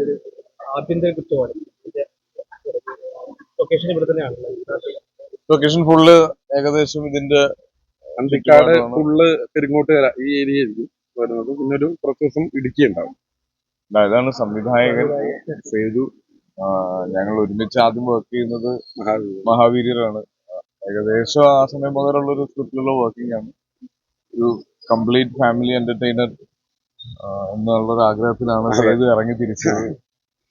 ഒരു ആഭ്യന്തര കുറ്റമാണ് ലൊക്കേഷൻ ഇവിടെ തന്നെയാണ് ലൊക്കേഷൻ ഫുള്ള് ഏകദേശം ഇതിന്റെ അന്തിക്കാട് ഫുള്ള് പെരുങ്ങോട്ടുകര ഈ ഏരിയ ആയിരിക്കും വരുന്നത്. പിന്നെ ഒരു കുറച്ച് ദിവസം ഇടുക്കി ഉണ്ടാവും. അതാണ് സംവിധായകൻ സേതു. ഞങ്ങൾ ഒരുമിച്ച് ആദ്യം വർക്ക് ചെയ്യുന്നത് മഹാവീര്യരാണ് ഏകദേശം ആ സമയം മുതലുള്ള ഒരു സ്ക്രിപ്റ്റിലുള്ള വർക്കിംഗ് ആണ്. ഒരു കംപ്ലീറ്റ് ഫാമിലി എന്റർടൈനർ എന്നുള്ള ഒരു ആഗ്രഹത്തിലാണ് ചെയ്ത് ഇറങ്ങി തിരിച്ചത്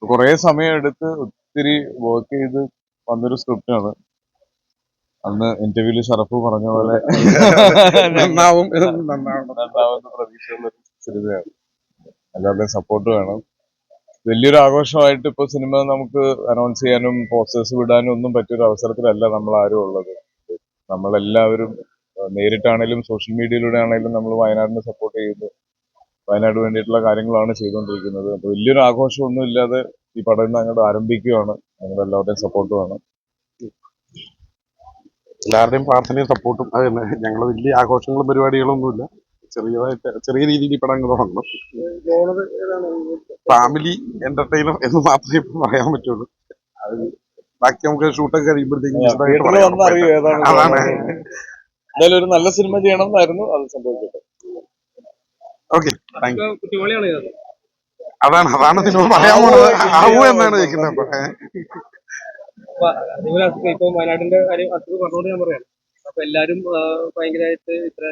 കുറെ സമയം എടുത്ത് ഒത്തിരി വർക്ക് ചെയ്ത് വന്നൊരു സ്ക്രിപ്റ്റാണ് അന്ന് ഇന്റർവ്യൂൽ ഷറഫ് പറഞ്ഞ പോലെ നന്നാവും. നന്നാവുന്ന പ്രതീക്ഷയുള്ള സിനിമയാണ്. എല്ലാവരുടെയും സപ്പോർട്ട് വേണം. വലിയൊരു ആഘോഷമായിട്ട് ഇപ്പൊ സിനിമ നമുക്ക് അനൗൺസ് ചെയ്യാനും പോസ്റ്റേഴ്സ് വിടാനും ഒന്നും പറ്റിയൊരു അവസരത്തിലല്ല നമ്മൾ ആരും ഉള്ളത്. നമ്മളെല്ലാവരും നേരിട്ടാണെങ്കിലും നേരിട്ടാണേലും സോഷ്യൽ മീഡിയയിലൂടെ ആണെങ്കിലും നമ്മൾ വയനാടിനെ സപ്പോർട്ട് ചെയ്യുന്നു. വയനാട് വേണ്ടിയിട്ടുള്ള കാര്യങ്ങളാണ് ചെയ്തുകൊണ്ടിരിക്കുന്നത്. അപ്പൊ വലിയൊരു ആഘോഷമൊന്നും ഇല്ലാതെ ഈ പടം ഇന്ന് അങ്ങോട്ട് ആരംഭിക്കുകയാണ്. ഞങ്ങളുടെ എല്ലാവരുടെയും സപ്പോർട്ട് വേണം എല്ലാവരുടെയും പ്രാർത്ഥനയും സപ്പോർട്ടും അത് തന്നെ. ഞങ്ങൾ വലിയ ആഘോഷങ്ങളും പരിപാടികളും ഒന്നുമില്ല ചെറിയതായിട്ട് ചെറിയ രീതിയിൽ ഈ പടം തുടങ്ങണം. ഫാമിലി എന്റർടൈനർ എന്ന് മാത്രമേ ഇപ്പൊ പറയാൻ പറ്റുള്ളൂ. അത് ബാക്കി നമുക്ക് ഷൂട്ടൊക്കെ കഴിയുമ്പോഴത്തേക്കും അതാണ്. എന്തായാലും ഒരു നല്ല സിനിമ ചെയ്യണം എന്നായിരുന്നു. അത് സംഭവിച്ചത് ഓക്കെ. അതാണ് അതാണ് സിനിമ പറയാൻ പോണത്. ആവൂ എന്നാണ് ചോദിക്കുന്നത് ഇപ്പൊ വയനാടിന്റെ കാര്യം അസുഖം പറഞ്ഞോണ്ട് ഞാൻ പറയാം. അപ്പൊ എല്ലാരും ഭയങ്കരമായിട്ട് ഇത്ര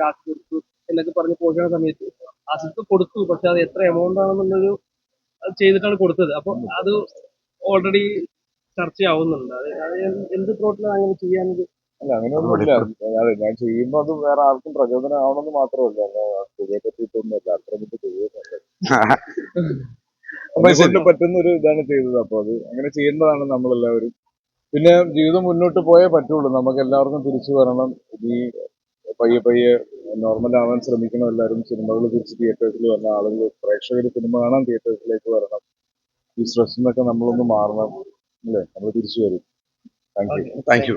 കാശ് കൊടുത്തു എന്നൊക്കെ പറഞ്ഞ് പോഷണ സമയത്ത് ആസിഫ് കൊടുത്തു. പക്ഷെ അത് എത്ര എമൗണ്ട് ആണെന്നുള്ളൊരു അത് ചെയ്തിട്ടാണ് കൊടുത്തത്. അപ്പൊ അത് ഓൾറെഡി ചർച്ചയാവുന്നുണ്ട്. അത് എന്ത് പ്ലോട്ടിലാണ് അങ്ങനെ ചെയ്യാനത് അല്ല അങ്ങനെയൊന്നുമില്ല അതെ ഞാൻ ചെയ്യുമ്പോ അത് വേറെ ആർക്കും പ്രചോദനം ആവണമെന്ന് മാത്രമല്ല സ്ത്രീയെ പറ്റിയിട്ടൊന്നുമില്ല അത്ര പറ്റി കൊണ്ട് പറ്റുന്ന ഒരു ഇതാണ് ചെയ്തത്. അപ്പൊ അത് അങ്ങനെ ചെയ്യേണ്ടതാണ് നമ്മളെല്ലാവരും. പിന്നെ ജീവിതം മുന്നോട്ട് പോയേ പറ്റുള്ളൂ. നമുക്ക് എല്ലാവർക്കും തിരിച്ചു വരണം. ഈ പയ്യെ പയ്യെ നോർമൽ ആവാൻ ശ്രമിക്കണം എല്ലാവരും സിനിമകൾ തിരിച്ച് തിയേറ്റേഴ്സിൽ വരണം. ആളുകൾ പ്രേക്ഷകർ സിനിമ കാണാൻ തിയേറ്റേഴ്സിലേക്ക് വരണം. ഈ സ്ട്രെസ്സിൽ നിന്നൊക്കെ നമ്മളൊന്ന് മാറണം. അല്ലേ? നമ്മൾ തിരിച്ചു വരും. Thank you. Thank you.